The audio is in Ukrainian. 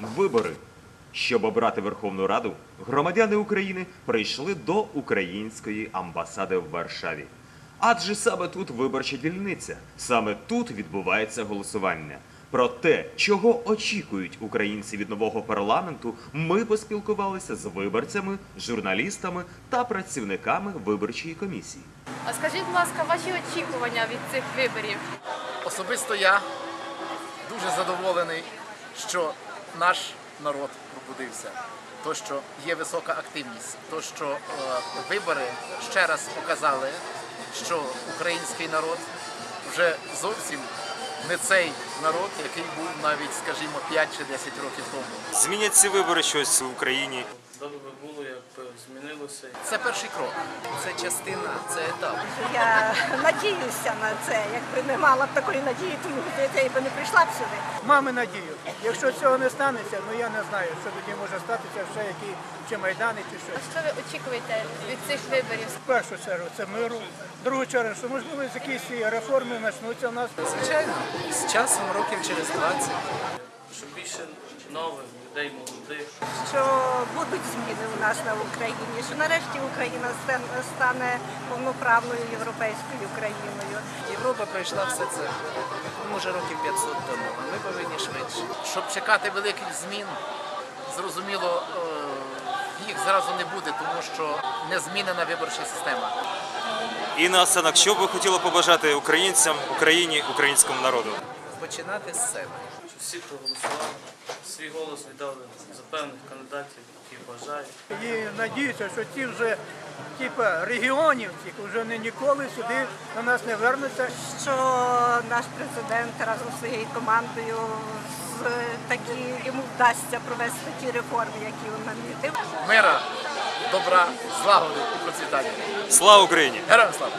Вибори. Щоб обрати Верховну Раду, громадяни України прийшли до української амбасади в Варшаві. Адже саме тут виборча дільниця, саме тут відбувається голосування. Про те, чого очікують українці від нового парламенту, ми поспілкувалися з виборцями, журналістами та працівниками виборчої комісії. А скажіть, будь ласка, ваші очікування від цих виборів? Особисто я дуже задоволений, що наш народ пробудився. То, що є висока активність, то, що е, вибори ще раз показали, що український народ вже зовсім не цей народ, який був навіть, скажімо, 5 чи 10 років тому. Змінять ці вибори щось в Україні. Добре би було, якби змінилося. Це перший крок. Це частина, це етап. Я надіюся на це. Якби не мала б такої надії, тому я би не прийшла б сюди. Мами надію. Якщо цього не станеться, ну я не знаю, що тоді може статися, ще які чи майдани, чи щось. Що ви очікуєте від цих виборів? В першу чергу це миру, в другу чергу, що можливо якісь реформи почнуться в нас. звичайно з часом, років через 20. Щоб більше нових людей, молодих. Що будуть зміни у нас на Україні, що нарешті Україна стане повноправною європейською країною. Європа пройшла все це. Може років 500 тому, а ми повинні швидше. Щоб чекати великих змін, зрозуміло, е, їх зразу не буде, тому що не змінена виборча система. І наостанок, що б ви хотіли побажати українцям, Україні, українському народу? Починати з себе. Всі проголосували, свій голос віддали за певних кандидатів, які бажають. І надіюся, що ті вже типа регіонівці вже не ніколи сюди до нас не вернуться. Що наш президент разом зі своєю командою такі йому вдасться провести такі реформи, які він намітив. Мира, добра, злагоди і процвітання. Слава Україні! Героям слава!